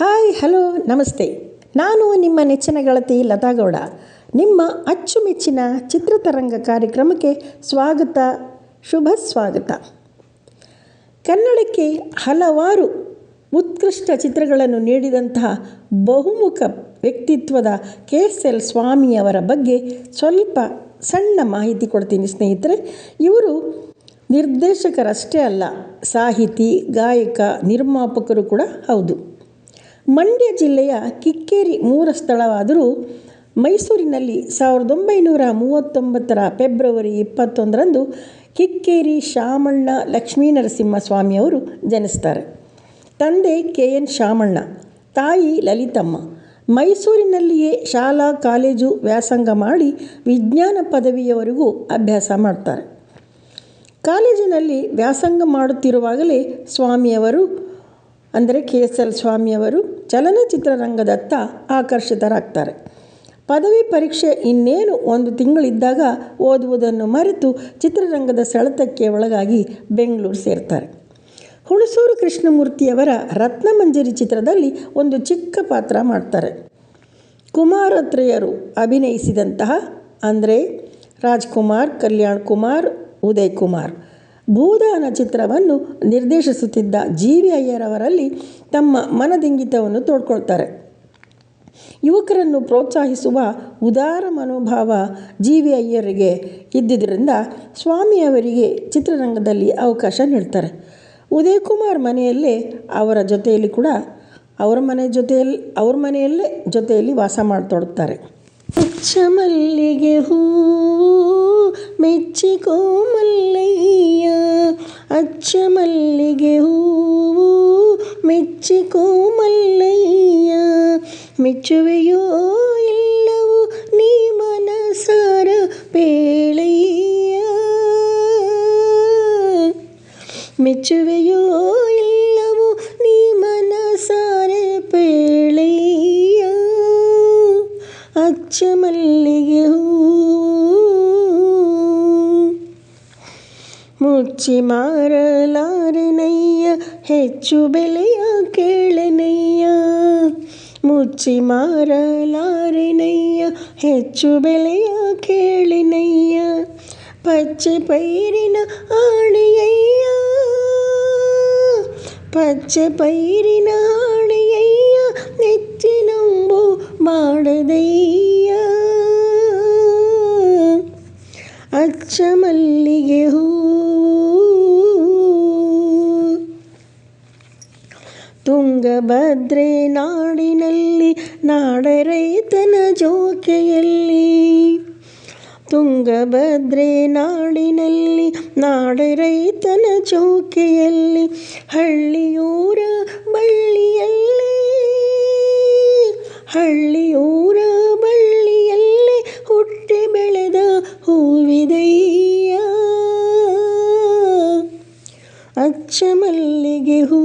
Hi, hello, ನಮಸ್ತೆ. ನಾನು ನಿಮ್ಮ ನೆಚ್ಚಿನ ಗೆಳತಿ ಲತಾಗೌಡ. ನಿಮ್ಮ ಅಚ್ಚುಮೆಚ್ಚಿನ ಚಿತ್ರತರಂಗ ಕಾರ್ಯಕ್ರಮಕ್ಕೆ ಸ್ವಾಗತ, ಶುಭ ಸ್ವಾಗತ. ಕನ್ನಡಕ್ಕೆ ಹಲವಾರು ಉತ್ಕೃಷ್ಟ ಚಿತ್ರಗಳನ್ನು ನೀಡಿದಂತಹ ಬಹುಮುಖ ವ್ಯಕ್ತಿತ್ವದ ಕೆ ಎಸ್ ಎಲ್ ಸ್ವಾಮಿಯವರ ಬಗ್ಗೆ ಸ್ವಲ್ಪ ಸಣ್ಣ ಮಾಹಿತಿ ಕೊಡ್ತೀನಿ ಸ್ನೇಹಿತರೆ. ಇವರು ನಿರ್ದೇಶಕರಷ್ಟೇ ಅಲ್ಲ, ಸಾಹಿತಿ, ಗಾಯಕ, ನಿರ್ಮಾಪಕರು ಕೂಡ ಹೌದು. ಮಂಡ್ಯ ಜಿಲ್ಲೆಯ ಕಿಕ್ಕೇರಿ ಮೂಲ ಸ್ಥಳವಾದರೂ ಮೈಸೂರಿನಲ್ಲಿ ಸಾವಿರದ ಒಂಬೈನೂರ ಮೂವತ್ತೊಂಬತ್ತರ ಫೆಬ್ರವರಿ ಇಪ್ಪತ್ತೊಂದರಂದು ಕಿಕ್ಕೇರಿ ಶಾಮಣ್ಣ ಲಕ್ಷ್ಮೀನರಸಿಂಹಸ್ವಾಮಿಯವರು ಜನಿಸ್ತಾರೆ. ತಂದೆ ಕೆ. ಎನ್. ಶಾಮಣ್ಣ, ತಾಯಿ ಲಲಿತಮ್ಮ. ಮೈಸೂರಿನಲ್ಲಿಯೇ ಶಾಲಾ, ಕಾಲೇಜು ವ್ಯಾಸಂಗ ಮಾಡಿ ವಿಜ್ಞಾನ ಪದವಿಯವರೆಗೂ ಅಭ್ಯಾಸ ಮಾಡ್ತಾರೆ. ಕಾಲೇಜಿನಲ್ಲಿ ವ್ಯಾಸಂಗ ಮಾಡುತ್ತಿರುವಾಗಲೇ ಸ್ವಾಮಿಯವರು ಅಂದರೆ ಕೆ ಎಸ್ ಎಲ್ ಸ್ವಾಮಿಯವರು ಚಲನಚಿತ್ರರಂಗದತ್ತ ಆಕರ್ಷಿತರಾಗ್ತಾರೆ. ಪದವಿ ಪರೀಕ್ಷೆ ಇನ್ನೇನು ಒಂದು ತಿಂಗಳಿದ್ದಾಗ ಓದುವುದನ್ನು ಮರೆತು ಚಿತ್ರರಂಗದ ಸೆಳೆತಕ್ಕೆ ಒಳಗಾಗಿ ಬೆಂಗಳೂರು ಸೇರ್ತಾರೆ. ಹುಣಸೂರು ಕೃಷ್ಣಮೂರ್ತಿಯವರ ರತ್ನಮಂಜರಿ ಚಿತ್ರದಲ್ಲಿ ಒಂದು ಚಿಕ್ಕ ಪಾತ್ರ ಮಾಡ್ತಾರೆ. ಕುಮಾರತ್ರಯರು ಅಭಿನಯಿಸಿದಂತಹ ಅಂದರೆ ರಾಜ್ಕುಮಾರ್ ಕಲ್ಯಾಣ್ ಕುಮಾರ್ ಉದಯ್ ಕುಮಾರ್ ಭೂದಾನ ಚಿತ್ರವನ್ನು ನಿರ್ದೇಶಿಸುತ್ತಿದ್ದ ಜಿ ವಿ ಅಯ್ಯರವರಲ್ಲಿ ತಮ್ಮ ಮನದಿಂಗಿತವನ್ನು ತೋಡ್ಕೊಳ್ತಾರೆ. ಯುವಕರನ್ನು ಪ್ರೋತ್ಸಾಹಿಸುವ ಉದಾರ ಮನೋಭಾವ ಜಿ ವಿ ಅಯ್ಯರಿಗೆ ಇದ್ದುದರಿಂದ ಸ್ವಾಮಿಯವರಿಗೆ ಚಿತ್ರರಂಗದಲ್ಲಿ ಅವಕಾಶ ನೀಡ್ತಾರೆ. ಉದಯ್ ಕುಮಾರ್ ಮನೆಯಲ್ಲೇ ಅವರ ಜೊತೆಯಲ್ಲಿ ಕೂಡ, ಅವರ ಮನೆ ಜೊತೆಯಲ್ಲಿ ಅವ್ರ ಮನೆಯಲ್ಲೇ ಜೊತೆಯಲ್ಲಿ ವಾಸ ಮಾಡತೊಡಗ್ತಾರೆ. ಅಚ್ಚ ಮಲ್ಲಿಗೆ ಹೂ ಮೆಚ್ಚಿಕೋ ಮಲ್ಲಯ್ಯ ಅಚ್ಚ ಮಲ್ಲಿಗೆ ಹೂವು ಮೆಚ್ಚಿಕೋ ಮಲ್ಲಯ್ಯ ಮೆಚ್ಚುವೆಯೋ ಇಲ್ಲವೋ ನೀ ಮನಸಾರ ಪೇಳಯ್ಯ ಮೆಚ್ಚುವೆಯೋ ಇಲ್ಲವೋ ನೀ ಮನಸಾರೆ ಪೇಳಯ್ಯ ಅಚ್ಚ ಮಲ್ಲಿಗೆ ಹೂ ಮುಚ್ಚಿ ಮಾರಲಾರೆನಯ್ಯ ಹೆಚ್ಚು ಬೆಲೆಯ ಕೇಳನಯ್ಯ ಮುಚ್ಚಿ ಮಾರಲಾರೆನಯ್ಯ ಹೆಚ್ಚು ಬೆಲೆಯ ಕೇಳಿನಯ್ಯ ಪಚ್ಚೆ ಪೈರಿನ ಆಣೆಯಯ್ಯ ಪಚ್ಚೆ ಪೈರಿನ ಆಣೆಯಯ್ಯ ನೆಚ್ಚಿನಂಬು ಮಾಡದಯ್ಯ ಅಚ್ಚ ಮಲ್ಲಿಗೆ ಹೂ ತುಂಗಭದ್ರೆ ನಾಡಿನಲ್ಲಿ ನಾಡರೈತನ ಜೋಕೆಯಲ್ಲಿ ತುಂಗಭದ್ರೆ ನಾಡಿನಲ್ಲಿ ನಾಡರೈತನ ಚೌಕೆಯಲ್ಲಿ ಹಳ್ಳಿಯೂರ ಬಳ್ಳಿಯಲ್ಲಿ ಹಳ್ಳಿಯೂರ ಬಳ್ಳಿಯಲ್ಲಿ ಹುಟ್ಟಿ ಬೆಳೆದ ಹೂವಿದೆಯ್ಯ. ಅಚ್ಚ ಮಲ್ಲಿಗೆ ಹೂ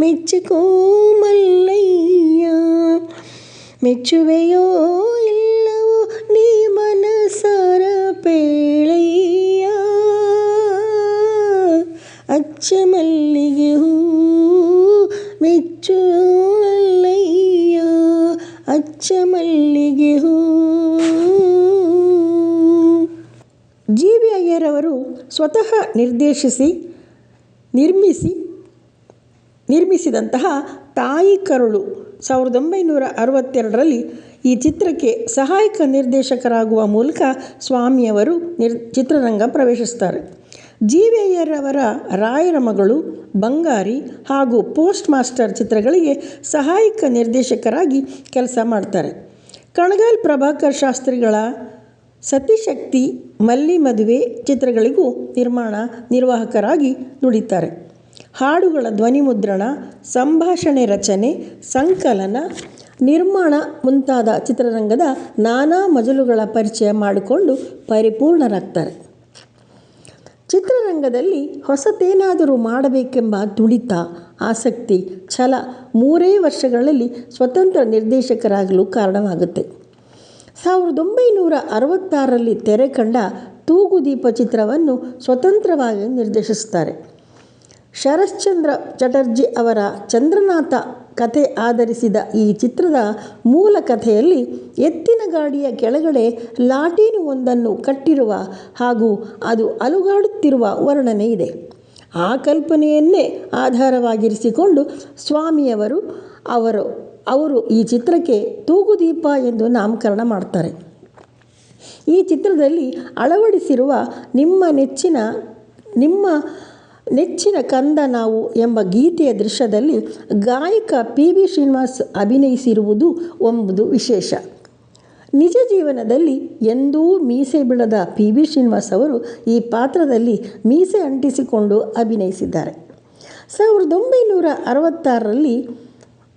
ಮೆಚ್ಚಿಕೋ ಮಲ್ಲಯ್ಯ. ಮೆಚ್ಚುವೆಯೋ ಇಲ್ಲವೋ ನೀ ಮನಸಾರ ಪೇಳಯ್ಯ. ಅಚ್ಚ ಮಲ್ಲಿಗೆ ಜಿ ವಿ ಅಯ್ಯರವರು ಸ್ವತಃ ನಿರ್ದೇಶಿಸಿ, ನಿರ್ಮಿಸಿ, ನಿರ್ಮಿಸಿದಂತಹ ತಾಯಿ ಕರುಳು ಸಾವಿರದ ಒಂಬೈನೂರ ಅರವತ್ತೆರಡರಲ್ಲಿ ಈ ಚಿತ್ರಕ್ಕೆ ಸಹಾಯಕ ನಿರ್ದೇಶಕರಾಗುವ ಮೂಲಕ ಸ್ವಾಮಿಯವರು ನಿರ್, ಚಿತ್ರರಂಗ ಪ್ರವೇಶಿಸ್ತಾರೆ ಜಿ ವಿ ರಾಯರ ಮಗಳು ಬಂಗಾರಿ ಹಾಗೂ ಪೋಸ್ಟ್ ಮಾಸ್ಟರ್ ಚಿತ್ರಗಳಿಗೆ ಸಹಾಯಕ ನಿರ್ದೇಶಕರಾಗಿ ಕೆಲಸ ಮಾಡ್ತಾರೆ. ಕಣಗಾಲ್ ಪ್ರಭಾಕರ್ ಶಾಸ್ತ್ರಿಗಳ ಸತಿಶಕ್ತಿ ಮಲ್ಲಿ ಮದುವೆ ಚಿತ್ರಗಳಿಗೂ ನಿರ್ಮಾಣ ನಿರ್ವಾಹಕರಾಗಿ ನುಡಿತಾರೆ. ಹಾಡುಗಳ ಧ್ವನಿ ಮುದ್ರಣ, ಸಂಭಾಷಣೆ ರಚನೆ, ಸಂಕಲನ, ನಿರ್ಮಾಣ ಮುಂತಾದ ಚಿತ್ರರಂಗದ ನಾನಾ ಮಜಲುಗಳ ಪರಿಚಯ ಮಾಡಿಕೊಂಡು ಪರಿಪೂರ್ಣರಾಗ್ತಾರೆ. ಚಿತ್ರರಂಗದಲ್ಲಿ ಹೊಸತೇನಾದರೂ ಮಾಡಬೇಕೆಂಬ ತುಡಿತ ಆಸಕ್ತಿ, ಛಲ ಮೂರೇ ವರ್ಷಗಳಲ್ಲಿ ಸ್ವತಂತ್ರ ನಿರ್ದೇಶಕರಾಗಲು ಕಾರಣವಾಗುತ್ತೆ. ಸಾವಿರದ ಒಂಬೈನೂರ ಅರವತ್ತಾರರಲ್ಲಿ ತೆರೆ ಕಂಡ ತೂಗುದೀಪ ಚಿತ್ರವನ್ನು ಸ್ವತಂತ್ರವಾಗಿ ನಿರ್ದೇಶಿಸುತ್ತಾರೆ. ಶರಶ್ಚಂದ್ರ ಚಟರ್ಜಿ ಅವರ ಚಂದ್ರನಾಥ ಕಥೆ ಆಧರಿಸಿದ ಈ ಚಿತ್ರದ ಮೂಲ ಕಥೆಯಲ್ಲಿ ಎತ್ತಿನ ಗಾಡಿಯ ಕೆಳಗಡೆ ಲಾಟೀನು ಒಂದನ್ನು ಕಟ್ಟಿರುವ ಹಾಗೂ ಅದು ಅಲುಗಾಡುತ್ತಿರುವ ವರ್ಣನೆ ಇದೆ. ಆ ಕಲ್ಪನೆಯನ್ನೇ ಆಧಾರವಾಗಿರಿಸಿಕೊಂಡು ಸ್ವಾಮಿಯವರು ಅವರು ಅವರು ಈ ಚಿತ್ರಕ್ಕೆ ತೂಗುದೀಪ ಎಂದು ನಾಮಕರಣ ಮಾಡ್ತಾರೆ. ಈ ಚಿತ್ರದಲ್ಲಿ ಅಳವಡಿಸಿರುವ ನಿಮ್ಮ ನೆಚ್ಚಿನ ನಿಮ್ಮ ನೆಚ್ಚಿನ ಕಂದ ನಾವು ಎಂಬ ಗೀತೆಯ ದೃಶ್ಯದಲ್ಲಿ ಗಾಯಕ ಪಿ ವಿ ಶ್ರೀನಿವಾಸ್ ಅಭಿನಯಿಸಿರುವುದು ಒಂಬುದು ವಿಶೇಷ. ನಿಜ ಜೀವನದಲ್ಲಿ ಎಂದೂ ಮೀಸೆ ಬಿಡದ ಪಿ ವಿ ಶ್ರೀನಿವಾಸ್ ಅವರು ಈ ಪಾತ್ರದಲ್ಲಿ ಮೀಸೆ ಅಂಟಿಸಿಕೊಂಡು ಅಭಿನಯಿಸಿದ್ದಾರೆ. ಸಾವಿರದ ಒಂಬೈನೂರ ಅರವತ್ತಾರರಲ್ಲಿ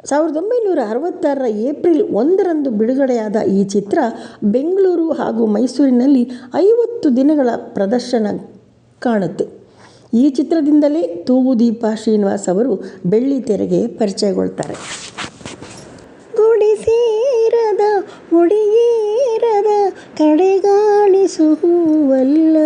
ಸಾವಿರದ ಒಂಬೈನೂರ ಅರವತ್ತಾರರ ಏಪ್ರಿಲ್ ಒಂದರಂದು ಬಿಡುಗಡೆಯಾದ ಈ ಚಿತ್ರ ಬೆಂಗಳೂರು ಹಾಗೂ ಮೈಸೂರಿನಲ್ಲಿ ಐವತ್ತು ದಿನಗಳ ಪ್ರದರ್ಶನ ಕಾಣುತ್ತೆ. ಈ ಚಿತ್ರದಿಂದಲೇ ತೂಗುದೀಪ ಶ್ರೀನಿವಾಸ್ ಅವರು ಬೆಳ್ಳಿ ತೆರೆಗೆ ಪರಿಚಯಗೊಳ್ತಾರೆ. ಗುಡಿಸೀರದ ಮುಡಿಯೇರದ ಕಡೆಗಾಣಿಸುವಲ್ಲ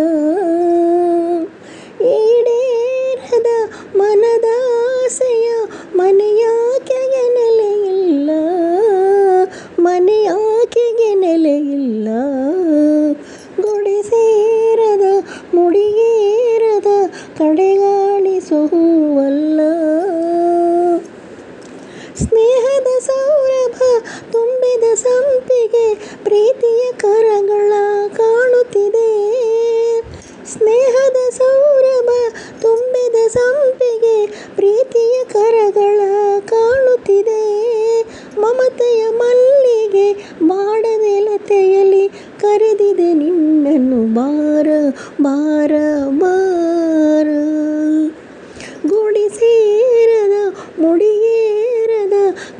ಪ್ರೀತಿಯ ಕರಗಳ ಕಾಣುತ್ತಿದೆ. ಸ್ನೇಹದ ಸೌರಭ ತುಂಬಿದ ಸಂಪಿಗೆ ಪ್ರೀತಿಯ ಕರಗಳ ಕಾಣುತ್ತಿದೆ. ಮಮತೆಯ ಮಲ್ಲಿಗೆ ಮಾಡದೆಲತೆಯಲ್ಲಿ ಕರೆದಿದೆ, ನಿನ್ನನ್ನು ಬಾರ ಬಾರ ಬಾರ. ಗುಡಿಸೇರದ ಮುಡಿಯೇರದ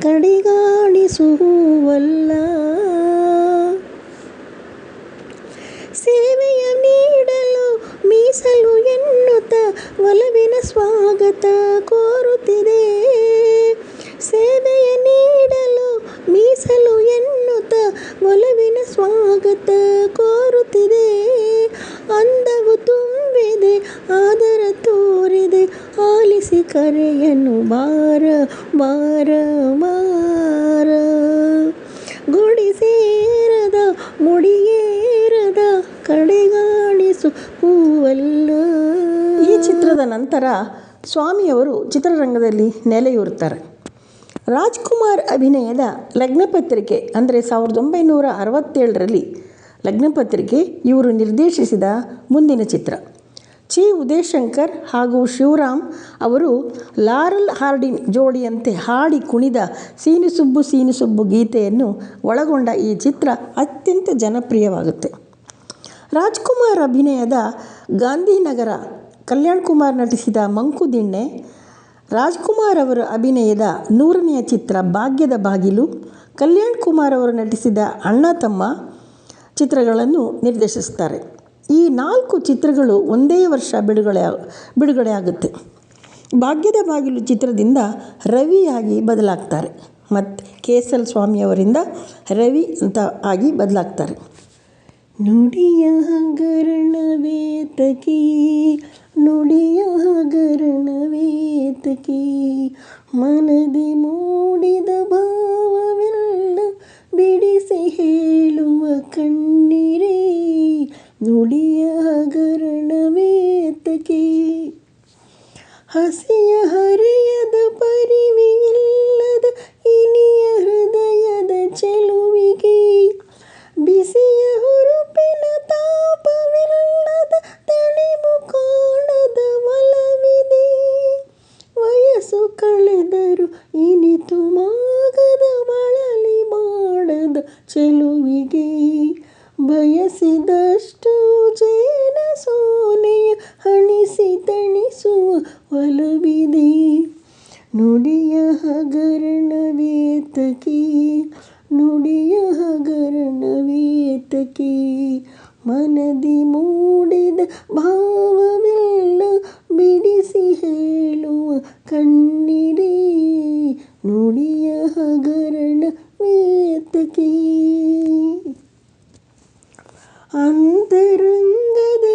ಕಡೆಗಾಣಿಸುವಲ್ಲ ಸೇವೆಯ ನೀಡಲು ಮೀಸಲು ಎನ್ನುತ್ತ ಒಲವಿನ ಸ್ವಾಗತ ಕೋರುತ್ತಿದೆ. ಸೇವೆಯ ನೀಡಲು ಮೀಸಲು ಎನ್ನುತ್ತ ಒಲವಿನ ಸ್ವಾಗತ ಕೋರುತ್ತಿದೆ. ಅಂದವು ತುಂಬಿದೆ, ಆದರ ತೋರಿದೆ, ಆಲಿಸಿ ಕರೆಯನ್ನು ಬಾರ ಬಾರ ಬಾರ ಗುಡಿ ಸೇರದ ಮುಡಿಯೇರದ ಕಡೆಗಾಣಿಸು ಚಿತ್ರದ ನಂತರ ಸ್ವಾಮಿಯವರು ಚಿತ್ರರಂಗದಲ್ಲಿ ನೆಲೆಯೂರುತ್ತಾರೆ ರಾಜ್ಕುಮಾರ್ ಅಭಿನಯದ ಲಗ್ನಪತ್ರಿಕೆ ಅಂದರೆ ಸಾವಿರದ ಒಂಬೈನೂರ ಅರವತ್ತೇಳರಲ್ಲಿ ಲಗ್ನಪತ್ರಿಕೆ ಇವರು ನಿರ್ದೇಶಿಸಿದ ಮುಂದಿನ ಚಿತ್ರ. ಚಿ ಉದಯಶಂಕರ್ ಹಾಗೂ ಶಿವರಾಮ್ ಅವರು ಲಾರಲ್ ಹಾರ್ಡಿನ್ ಜೋಡಿಯಂತೆ ಹಾಡಿ ಕುಣಿದ ಸೀನುಸುಬ್ಬು ಸೀನುಸುಬ್ಬು ಗೀತೆಯನ್ನು ಒಳಗೊಂಡ ಈ ಚಿತ್ರ ಅತ್ಯಂತ ಜನಪ್ರಿಯವಾಗುತ್ತೆ. ರಾಜ್ಕುಮಾರ್ ಅಭಿನಯದ ಗಾಂಧಿನಗರ ಕಲ್ಯಾಣ್ ಕುಮಾರ್ ನಟಿಸಿದ ಮಂಕುದಿಣ್ಣೆ ರಾಜ್ಕುಮಾರ್ ಅವರ ಅಭಿನಯದ ನೂರನೆಯ ಚಿತ್ರ ಭಾಗ್ಯದ ಬಾಗಿಲು, ಕಲ್ಯಾಣ್ ಕುಮಾರ್ ಅವರು ನಟಿಸಿದ ಅಣ್ಣ ತಮ್ಮ ಚಿತ್ರಗಳನ್ನು ನಿರ್ದೇಶಿಸ್ತಾರೆ ಈ ನಾಲ್ಕು ಚಿತ್ರಗಳು ಒಂದೇ ವರ್ಷ ಬಿಡುಗಡೆ ಆಗುತ್ತೆ. ಭಾಗ್ಯದ ಬಾಗಿಲು ಚಿತ್ರದಿಂದ ರವಿಯಾಗಿ ಬದಲಾಗ್ತಾರೆ. ಮತ್ತು ಕೆ ಎಸ್ ಎಲ್ ಸ್ವಾಮಿಯವರಿಂದ ರವಿ ಅಂತ ಆಗಿ ಬದಲಾಗ್ತಾರೆ. ನುಡಿಯ ಹಗರಣವೇತಕಿ ನುಡಿಯ ಹಗರಣವೇತಕಿ ಮನದಿ ಮೂಡಿದ ಭಾವವೆಲ್ಲ ಬಿಡಿಸಿ ಹೇಳುವ ಕಣ್ಣಿರೇ ನುಡಿಯ ಹಗರಣವೇತಕಿ ಹಸಿಯ ಒಲವಿದೆ ನುಡಿಯ ಹಗರಣವೇತಕಿ ನುಡಿಯ ಹಗರಣವೇತಕಿ ಮನದಿ ಮೂಡಿದ ಭಾವವೆಲ್ಲ ಬಿಡಿಸಿ ಹೇಳುವ ಕಣ್ಣಿರೇ ನುಡಿಯ ಹಗರಣವೇತಕಿ ಅಂತರಂಗದ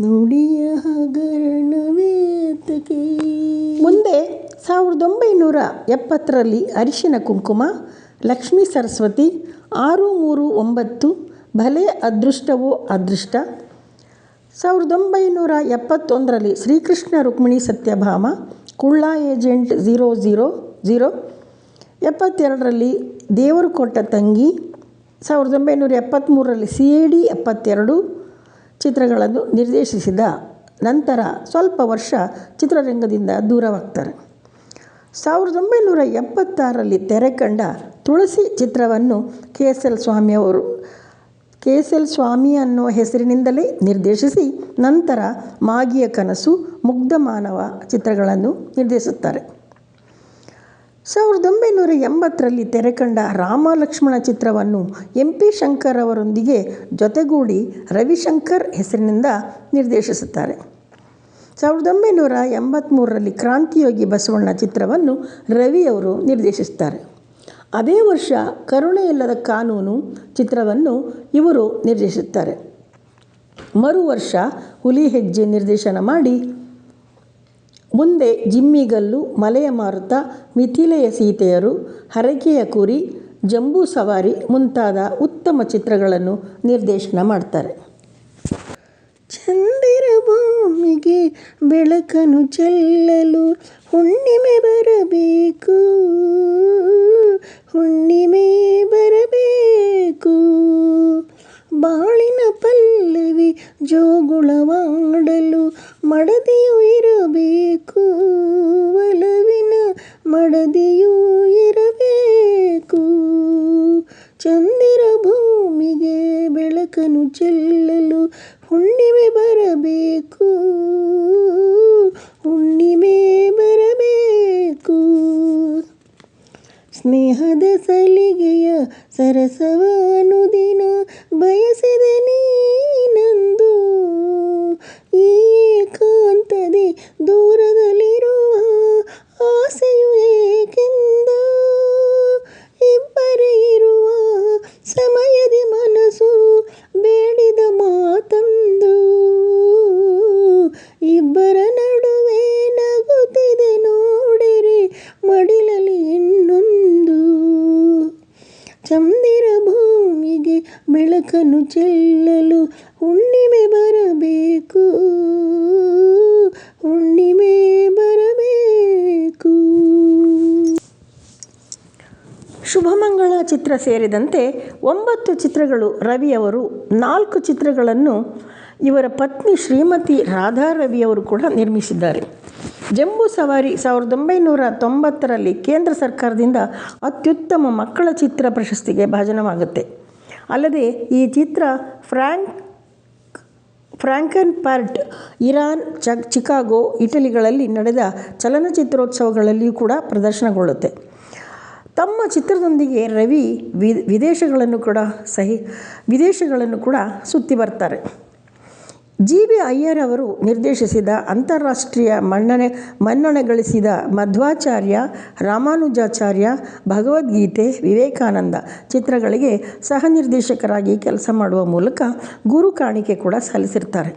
ನುಡಿಯ ಹಗರಣವೇತಕೆ ಮುಂದೆ ಸಾವಿರದ ಒಂಬೈನೂರ ಎಪ್ಪತ್ತರಲ್ಲಿ ಅರಿಶಿನ ಕುಂಕುಮ, ಲಕ್ಷ್ಮೀ ಸರಸ್ವತಿ, ಆರು ಮೂರು ಒಂಬತ್ತು, ಭಲೆ ಅದೃಷ್ಟವೋ ಅದೃಷ್ಟ. ಸಾವಿರದ ಒಂಬೈನೂರ ಎಪ್ಪತ್ತೊಂದರಲ್ಲಿ Srikrishna Rukmini Satyabhama, Kulla agent zero zero zero ಎಪ್ಪತ್ತೆರಡರಲ್ಲಿ ದೇವರು ಕೊಟ್ಟ ತಂಗಿ, ಸಾವಿರದ ಒಂಬೈನೂರ ಎಪ್ಪತ್ತ್ಮೂರರಲ್ಲಿ ಸಿ ಎ ಡಿ ಎಪ್ಪತ್ತೆರಡು. ಚಿತ್ರಗಳನ್ನು ನಿರ್ದೇಶಿಸಿದ ನಂತರ ಸ್ವಲ್ಪ ವರ್ಷ ಚಿತ್ರರಂಗದಿಂದ ದೂರವಾಗ್ತಾರೆ. ಸಾವಿರದ ಒಂಬೈನೂರ ಎಪ್ಪತ್ತಾರರಲ್ಲಿ ತೆರೆ ಕಂಡ ತುಳಸಿ ಚಿತ್ರವನ್ನು ಕೆ ಎಸ್ ಎಲ್ ಸ್ವಾಮಿಯವರು ಕೆ ಎಸ್ ಎಲ್ ಸ್ವಾಮಿ ಅನ್ನೋ ಹೆಸರಿನಿಂದಲೇ ನಿರ್ದೇಶಿಸಿ ನಂತರ ಮಾಗಿಯ ಕನಸು ಮುಗ್ಧ ಮಾನವ ಚಿತ್ರಗಳನ್ನು ನಿರ್ದೇಶಿಸುತ್ತಾರೆ. ಸಾವಿರದ ಒಂಬೈನೂರ ಎಂಬತ್ತರಲ್ಲಿ ತೆರೆಕಂಡ ರಾಮ ಲಕ್ಷ್ಮಣ ಚಿತ್ರವನ್ನು ಎಂ ಪಿ ಶಂಕರ್ ಅವರೊಂದಿಗೆ ಜೊತೆಗೂಡಿ ರವಿಶಂಕರ್ ಹೆಸರಿನಿಂದ ನಿರ್ದೇಶಿಸುತ್ತಾರೆ. ಸಾವಿರದ ಒಂಬೈನೂರ ಎಂಬತ್ತ್ಮೂರರಲ್ಲಿ ಕ್ರಾಂತಿಯೋಗಿ ಬಸವಣ್ಣ ಚಿತ್ರವನ್ನು ರವಿಯವರು ನಿರ್ದೇಶಿಸುತ್ತಾರೆ. ಅದೇ ವರ್ಷ ಕರುಣೆಯಿಲ್ಲದ ಕಾನೂನು ಚಿತ್ರವನ್ನು ಇವರು ನಿರ್ದೇಶಿಸುತ್ತಾರೆ. ಮರು ವರ್ಷ ಹುಲಿ ಹೆಜ್ಜೆ ನಿರ್ದೇಶನ ಮಾಡಿ ಮುಂದೆ ಜಿಮ್ಮಿಗಲ್ಲು ಮಲೆಯ ಮಾರುತ ಮಿಥಿಲೆಯ ಸೀತೆಯರು, ಹರಕೆಯ ಕುರಿ, ಜಂಬೂ ಸವಾರಿ ಮುಂತಾದ ಉತ್ತಮ ಚಿತ್ರಗಳನ್ನು ನಿರ್ದೇಶನ ಮಾಡ್ತಾರೆ. ಚಂದಿರ ಭೂಮಿಗೆ ಬೆಳಕನ್ನು ಚೆಲ್ಲಲು ಹುಣ್ಣಿಮೆ ಬರಬೇಕು ಹುಣ್ಣಿಮೆ ಬರಬೇಕು. ಬಾಳಿನ ಪಲ್ಲವಿ ಜೋಗುಳವಾಡಲು ಮಡದಿಯು ಇರಬೇಕು సరసవానుది ಚೆಲ್ಲಲು ಹುಣ್ಣಿಮೆ ಬರಬೇಕು. ಹುಣ್ಣಿಮೆ ಬರಬೇಕು. ಶುಭಮಂಗಳ ಚಿತ್ರ ಸೇರಿದಂತೆ ಒಂಬತ್ತು ಚಿತ್ರಗಳು ರವಿಯವರು, ನಾಲ್ಕು ಚಿತ್ರಗಳನ್ನು ಇವರ ಪತ್ನಿ ಶ್ರೀಮತಿ ರಾಧಾ ರವಿಯವರು ಕೂಡ ನಿರ್ಮಿಸಿದ್ದಾರೆ. ಜಂಬೂ ಸವಾರಿ ಸಾವಿರದ ಒಂಬೈನೂರ ತೊಂಬತ್ತರಲ್ಲಿ ಕೇಂದ್ರ ಸರ್ಕಾರದಿಂದ ಅತ್ಯುತ್ತಮ ಮಕ್ಕಳ ಚಿತ್ರ ಪ್ರಶಸ್ತಿಗೆ ಭಾಜನವಾಗುತ್ತೆ. ಅಲ್ಲದೆ ಈ ಚಿತ್ರ ಫ್ರ್ಯಾಂಕ್ ಫ್ರಾಂಕನ್ ಪಾರ್ಟ್ ಇರಾನ್, ಚಕ್, ಚಿಕಾಗೋ, ಇಟಲಿಗಳಲ್ಲಿ ನಡೆದ ಚಲನಚಿತ್ರೋತ್ಸವಗಳಲ್ಲಿಯೂ ಕೂಡ ಪ್ರದರ್ಶನಗೊಳ್ಳುತ್ತೆ. ತಮ್ಮ ಚಿತ್ರದೊಂದಿಗೆ ರವಿ ವಿದೇಶಗಳನ್ನು ಕೂಡ ಸಹಿ, ವಿದೇಶಗಳನ್ನು ಕೂಡ ಸುತ್ತಿ ಬರ್ತಾರೆ. ಜಿ ಬಿ ಅಯ್ಯರ್ ಅವರು ನಿರ್ದೇಶಿಸಿದ ಅಂತಾರಾಷ್ಟ್ರೀಯ ಮನ್ನಣೆ ಮನ್ನಣೆ ಗಳಿಸಿದ ಮಧ್ವಾಚಾರ್ಯ ರಾಮಾನುಜಾಚಾರ್ಯ ಭಗವದ್ಗೀತೆ ವಿವೇಕಾನಂದ ಚಿತ್ರಗಳಿಗೆ ಸಹ ನಿರ್ದೇಶಕರಾಗಿ ಕೆಲಸ ಮಾಡುವ ಮೂಲಕ ಗುರು ಕಾಣಿಕೆ ಕೂಡ ಸಲ್ಲಿಸಿರ್ತಾರೆ.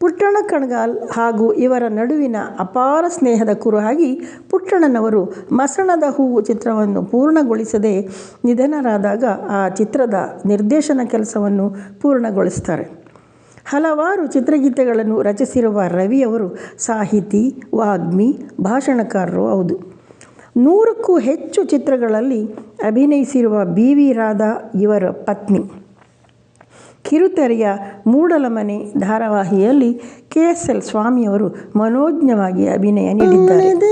ಪುಟ್ಟಣ ಕಣಗಾಲ್ ಹಾಗೂ ಇವರ ನಡುವಿನ ಅಪಾರ ಸ್ನೇಹದ ಕುರುಹಾಗಿ ಪುಟ್ಟಣ್ಣನವರು ಮಸಣದ ಹೂವು ಚಿತ್ರವನ್ನು ಪೂರ್ಣಗೊಳಿಸದೆ ನಿಧನರಾದಾಗ ಆ ಚಿತ್ರದ ನಿರ್ದೇಶನ ಕೆಲಸವನ್ನು ಪೂರ್ಣಗೊಳಿಸ್ತಾರೆ. ಹಲವಾರು ಚಿತ್ರಗೀತೆಗಳನ್ನು ರಚಿಸಿರುವ ರವಿಯವರು ಸಾಹಿತಿ, ವಾಗ್ಮಿ, ಭಾಷಣಕಾರರು ಹೌದು. ನೂರಕ್ಕೂ ಹೆಚ್ಚು ಚಿತ್ರಗಳಲ್ಲಿ ಅಭಿನಯಿಸಿರುವ ಬಿ ವಿ ರಾಧಾ ಇವರ ಪತ್ನಿ. ಕಿರುತೆರೆಯ ಮೂಡಲಮನೆ ಧಾರಾವಾಹಿಯಲ್ಲಿ ಕೆ ಎಸ್ ಎಲ್ ಸ್ವಾಮಿಯವರು ಮನೋಜ್ಞವಾಗಿ ಅಭಿನಯ ನೀಡಿದ್ದಾರೆ.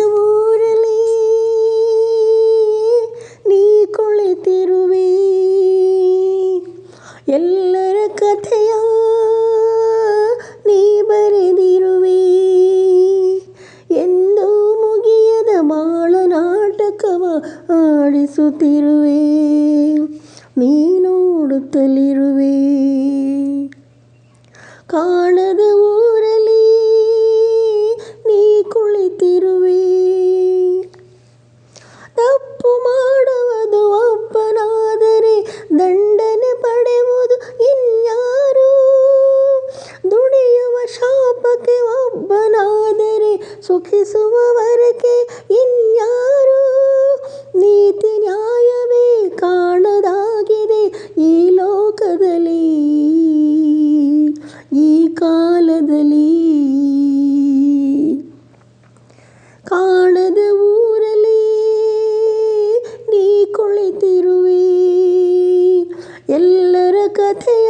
ಎಲ್ಲರ ಕಥೆಯ ಎಲ್ಲರ ಕಥೆಯ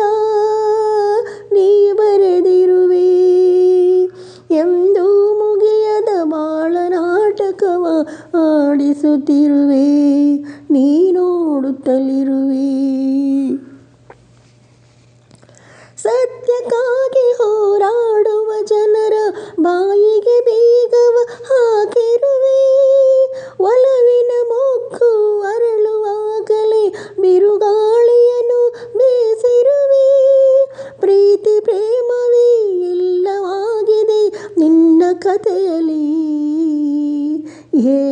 ይሄ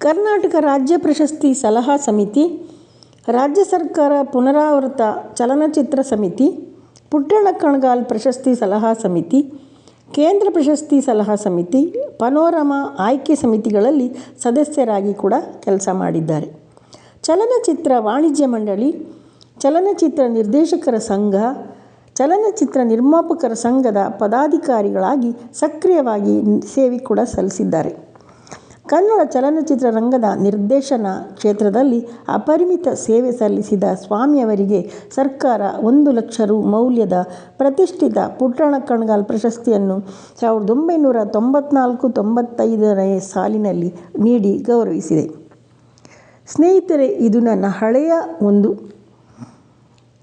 ಕರ್ನಾಟಕ ರಾಜ್ಯ ಪ್ರಶಸ್ತಿ ಸಲಹಾ ಸಮಿತಿ, ರಾಜ್ಯ ಸರ್ಕಾರ ಪುನರಾವೃತ ಚಲನಚಿತ್ರ ಸಮಿತಿ, ಪುಟ್ಟಣ ಕಣಗಾಲ್ ಪ್ರಶಸ್ತಿ ಸಲಹಾ ಸಮಿತಿ, ಕೇಂದ್ರ ಪ್ರಶಸ್ತಿ ಸಲಹಾ ಸಮಿತಿ, ಪನೋರಮಾ ಆಯ್ಕೆ ಸಮಿತಿಗಳಲ್ಲಿ ಸದಸ್ಯರಾಗಿ ಕೂಡ ಕೆಲಸ ಮಾಡಿದ್ದಾರೆ. ಚಲನಚಿತ್ರ ವಾಣಿಜ್ಯ ಮಂಡಳಿ, ಚಲನಚಿತ್ರ ನಿರ್ದೇಶಕರ ಸಂಘ ಚಲನಚಿತ್ರ ನಿರ್ಮಾಪಕರ ಸಂಘದ ಪದಾಧಿಕಾರಿಗಳಾಗಿ ಸಕ್ರಿಯವಾಗಿ ಸೇವೆ ಕೂಡ ಸಲ್ಲಿಸಿದ್ದಾರೆ. ಕನ್ನಡ ಚಲನಚಿತ್ರ ರಂಗದ ನಿರ್ದೇಶನ ಕ್ಷೇತ್ರದಲ್ಲಿ ಅಪರಿಮಿತ ಸೇವೆ ಸಲ್ಲಿಸಿದ ಸ್ವಾಮಿಯವರಿಗೆ ಸರ್ಕಾರ ಒಂದು ಲಕ್ಷ ರು ಮೌಲ್ಯದ ಪ್ರತಿಷ್ಠಿತ ಪುಟ್ಟಣ ಕಣ್ಗಾಲ್ ಪ್ರಶಸ್ತಿಯನ್ನು ಸಾವಿರದ ಒಂಬೈನೂರ ತೊಂಬತ್ನಾಲ್ಕು ತೊಂಬತ್ತೈದನೇ ಸಾಲಿನಲ್ಲಿ ನೀಡಿ ಗೌರವಿಸಿದೆ. ಸ್ನೇಹಿತರೆ, ಇದು ನನ್ನ ಹಳೆಯ ಒಂದು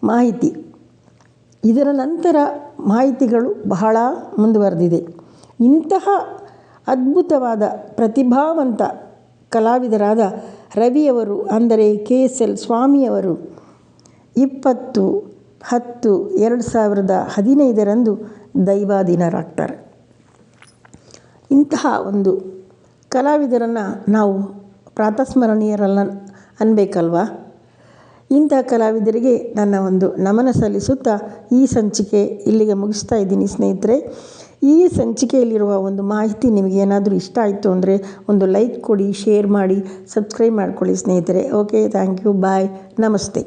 ಮಾಹಿತಿ. ಇದರ ನಂತರ ಮಾಹಿತಿಗಳು ಬಹಳ ಮುಂದುವರೆದಿದೆ. ಇಂತಹ ಅದ್ಭುತವಾದ ಪ್ರತಿಭಾವಂತ ಕಲಾವಿದರಾದ ರವಿಯವರು ಅಂದರೆ ಕೆ ಎಸ್ ಎಲ್ ಸ್ವಾಮಿಯವರು ಇಪ್ಪತ್ತು, ಹತ್ತು, ಎರಡು ಸಾವಿರದ ಹದಿನೈದರಂದು ದೈವಾಧೀನರಾಗ್ತಾರೆ. ಇಂತಹ ಒಂದು ಕಲಾವಿದರನ್ನು ನಾವು ಪ್ರಾತಸ್ಮರಣೀಯರಲ್ಲ ಅನ್ಬೇಕಲ್ವಾ? ಇಂಥ ಕಲಾವಿದರಿಗೆ ನನ್ನ ಒಂದು ನಮನ ಸಲ್ಲಿಸುತ್ತಾ ಈ ಸಂಚಿಕೆ ಇಲ್ಲಿಗೆ ಮುಗಿಸ್ತಾ ಇದ್ದೀನಿ ಸ್ನೇಹಿತರೆ. ಈ ಸಂಚಿಕೆಯಲ್ಲಿರುವ ಒಂದು ಮಾಹಿತಿ ನಿಮಗೆ ಏನಾದರೂ ಇಷ್ಟ ಆಯಿತು ಅಂದರೆ ಒಂದು ಲೈಕ್ ಕೊಡಿ, ಶೇರ್ ಮಾಡಿ, ಸಬ್ಸ್ಕ್ರೈಬ್ ಮಾಡ್ಕೊಳ್ಳಿ ಸ್ನೇಹಿತರೆ. ಓಕೆ, ಥ್ಯಾಂಕ್ ಯು, ಬಾಯ್, ನಮಸ್ತೆ.